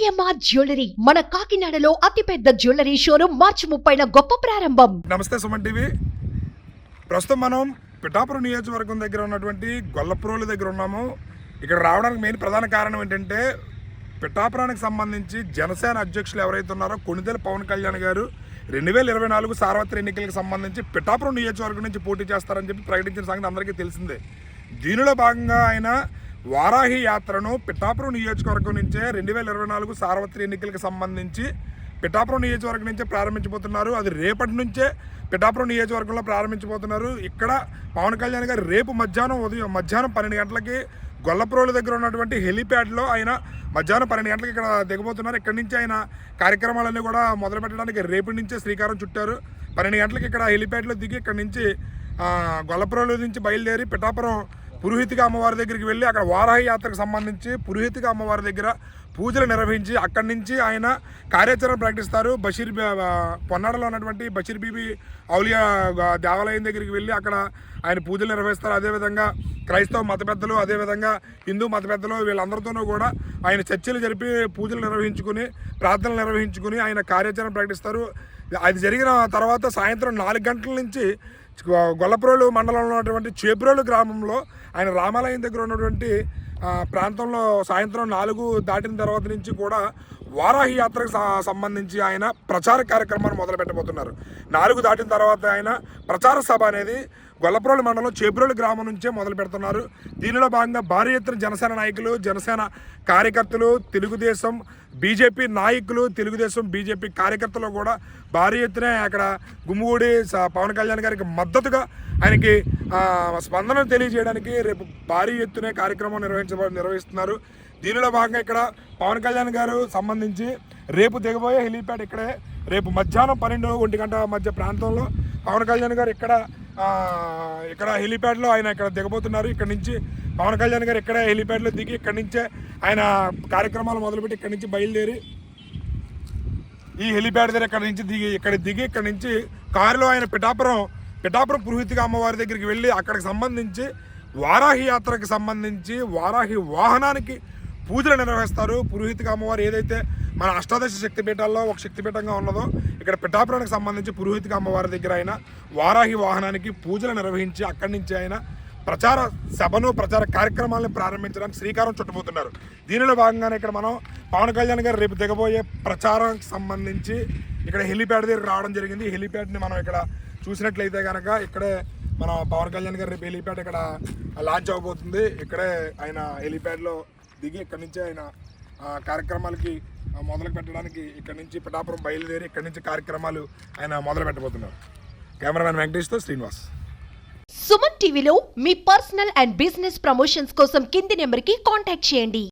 AMR jewellery? మన కాకినాడలో అతిపెద్ద జ్యువెలరీ షోరూమ్ మార్చి ముప్పైన గొప్ప ప్రారంభం. నమస్తే సుమన్ టీవీ. ప్రస్తుతం మనం పిఠాపురం నియోజకవర్గం దగ్గర ఉన్నటువంటి గొల్లప్రోలు దగ్గర ఉన్నాము. ఇక్కడ రావడానికి మెయిన్ ప్రధాన కారణం ఏంటంటే పిఠాపురానికి సంబంధించి జనసేన అధ్యక్షులు ఎవరైతే ఉన్నారో కొణిదెల పవన్ కళ్యాణ్ గారు రెండు వేల ఇరవై నాలుగు సార్వత్రిక ఎన్నికలకు సంబంధించి పిఠాపురం నియోజకవర్గం నుంచి పోటీ చేస్తారని చెప్పి ప్రకటించిన సంగతి అందరికీ తెలిసిందే. దీనిలో భాగంగా ఆయన వారాహి యాత్రను పిఠాపురం నియోజకవర్గం నుంచే రెండు వేల ఇరవై నాలుగు సార్వత్రిక ఎన్నికలకు సంబంధించి పిఠాపురం నియోజకవర్గం నుంచే ప్రారంభించబోతున్నారు. అది రేపటి నుంచే పిఠాపురం నియోజకవర్గంలో ప్రారంభించబోతున్నారు. ఇక్కడ పవన్ కళ్యాణ్ గారు రేపు మధ్యాహ్నం ఉదయం మధ్యాహ్నం పన్నెండు గంటలకి గొల్లప్రోలు దగ్గర ఉన్నటువంటి హెలిప్యాడ్లో ఆయన మధ్యాహ్నం పన్నెండు గంటలకు ఇక్కడ దిగబోతున్నారు. ఇక్కడి నుంచి ఆయన కార్యక్రమాలన్నీ కూడా మొదలు పెట్టడానికి రేపటి నుంచే శ్రీకారం చుట్టారు. పన్నెండు గంటలకు ఇక్కడ హెలిప్యాడ్లో దిగి ఇక్కడ నుంచి గొల్లప్రోలు నుంచి బయలుదేరి పిఠాపురం పురోహితిగా అమ్మవారి దగ్గరికి వెళ్ళి అక్కడ వారాహి యాత్రకు సంబంధించి పురోహితిగా అమ్మవారి దగ్గర పూజలు నిర్వహించి అక్కడి నుంచి ఆయన కార్యాచరణ ప్రకటిస్తారు. బషీర్ పొన్నాడలో ఉన్నటువంటి బషీర్ బీబీ ఔలియా దేవాలయం దగ్గరికి వెళ్ళి అక్కడ ఆయన పూజలు నిర్వహిస్తారు. అదేవిధంగా క్రైస్తవ మత పెద్దలు అదేవిధంగా హిందూ మత పెద్దలు వీళ్ళందరితోనూ కూడా ఆయన చర్చలు జరిపి పూజలు నిర్వహించుకుని ప్రార్థనలు నిర్వహించుకుని ఆయన కార్యాచరణ ప్రకటిస్తారు. అది జరిగిన తర్వాత సాయంత్రం నాలుగు గంటల నుంచి గొల్లప్రోలు మండలంలో ఉన్నటువంటి చేప్రోలు గ్రామంలో ఆయన రామాలయం దగ్గర ఉన్నటువంటి ప్రాంతంలో సాయంత్రం నాలుగు దాటిన తర్వాత నుంచి కూడా వారాహి యాత్రకు సంబంధించి ఆయన ప్రచార కార్యక్రమాన్ని మొదలు పెట్టబోతున్నారు నాలుగు దాటిన తర్వాత ఆయన ప్రచార సభ అనేది గొల్లప్రోలు మండలం చేబ్రోలు గ్రామం నుంచే మొదలు పెడుతున్నారు దీనిలో భాగంగా భారీ ఎత్తున జనసేన నాయకులు జనసేన కార్యకర్తలు తెలుగుదేశం బీజేపీ నాయకులు తెలుగుదేశం బీజేపీ కార్యకర్తలు కూడా భారీ ఎత్తున అక్కడ గుమ్మిగూడి పవన్ కళ్యాణ్ గారికి మద్దతుగా ఆయనకి స్పందన తెలియజేయడానికి రేపు భారీ ఎత్తున కార్యక్రమం నిర్వహించ నిర్వహిస్తున్నారు. దీనిలో భాగంగా ఇక్కడ పవన్ కళ్యాణ్ గారు సంబంధించి రేపు దిగబోయే హెలీప్యాడ్ ఇక్కడే రేపు మధ్యాహ్నం పన్నెండు ఒంటి గంట మధ్య ప్రాంతంలో పవన్ కళ్యాణ్ గారు ఇక్కడ ఇక్కడ హెలీప్యాడ్లో ఆయన ఇక్కడ దిగబోతున్నారు. ఇక్కడ నుంచి పవన్ కళ్యాణ్ గారు ఇక్కడ హెలీప్యాడ్లో దిగి ఇక్కడ నుంచే ఆయన కార్యక్రమాలు మొదలుపెట్టి ఇక్కడ నుంచి బయలుదేరి ఈ హెలిప్యాడ్ దగ్గర ఇక్కడ నుంచి దిగి ఇక్కడ దిగి ఇక్కడ నుంచి కారులో ఆయన పిఠాపురం పిఠాపురం పురోహితిగా అమ్మవారి దగ్గరికి వెళ్ళి అక్కడికి సంబంధించి వారాహి యాత్రకు సంబంధించి వారాహి వాహనానికి పూజలు నిర్వహిస్తారు. పురోహితిక అమ్మవారు ఏదైతే మన అష్టాదశ శక్తిపీఠాల్లో ఒక శక్తిపీఠంగా ఉన్నదో ఇక్కడ పిఠాపురానికి సంబంధించి పురోహితిక అమ్మవారి దగ్గర అయినా వారాహి వాహనానికి పూజలు నిర్వహించి అక్కడి నుంచి ఆయన ప్రచార సభను ప్రచార కార్యక్రమాలను ప్రారంభించడానికి శ్రీకారం చుట్టబోతున్నారు. దీనిలో భాగంగానే ఇక్కడ మనం పవన్ కళ్యాణ్ గారు రేపు దిగబోయే ప్రచారానికి సంబంధించి ఇక్కడ హెలిప్యాడ్ దగ్గర రావడం జరిగింది. హెలిప్యాడ్ని మనం ఇక్కడ చూసినట్లయితే కనుక ఇక్కడే మన పవన్ కళ్యాణ్ గారు రేపు హెలిప్యాడ్ ఇక్కడ లాంచ్ అవబోతుంది ఇక్కడే ఆయన హెలిప్యాడ్లో దిగి ఇక్కడి నుంచి ఆయన ఆ, కార్యక్రమాలకి మొదలు పెట్టడానికి ఇక్కడ నుంచి పిఠాపురం బయలుదేరి ఇక్కడి నుంచి కార్యక్రమాలు ఆయన మొదలు పెట్టబోతున్నారు. కెమెరామెన్ వెంకటేష్తో శ్రీనివాస్. సుమన్ టీవీలో మీ పర్సనల్ అండ్ బిజినెస్ ప్రమోషన్స్ కోసం కింది నెంబర్కి కాంటాక్ట్ చేయండి.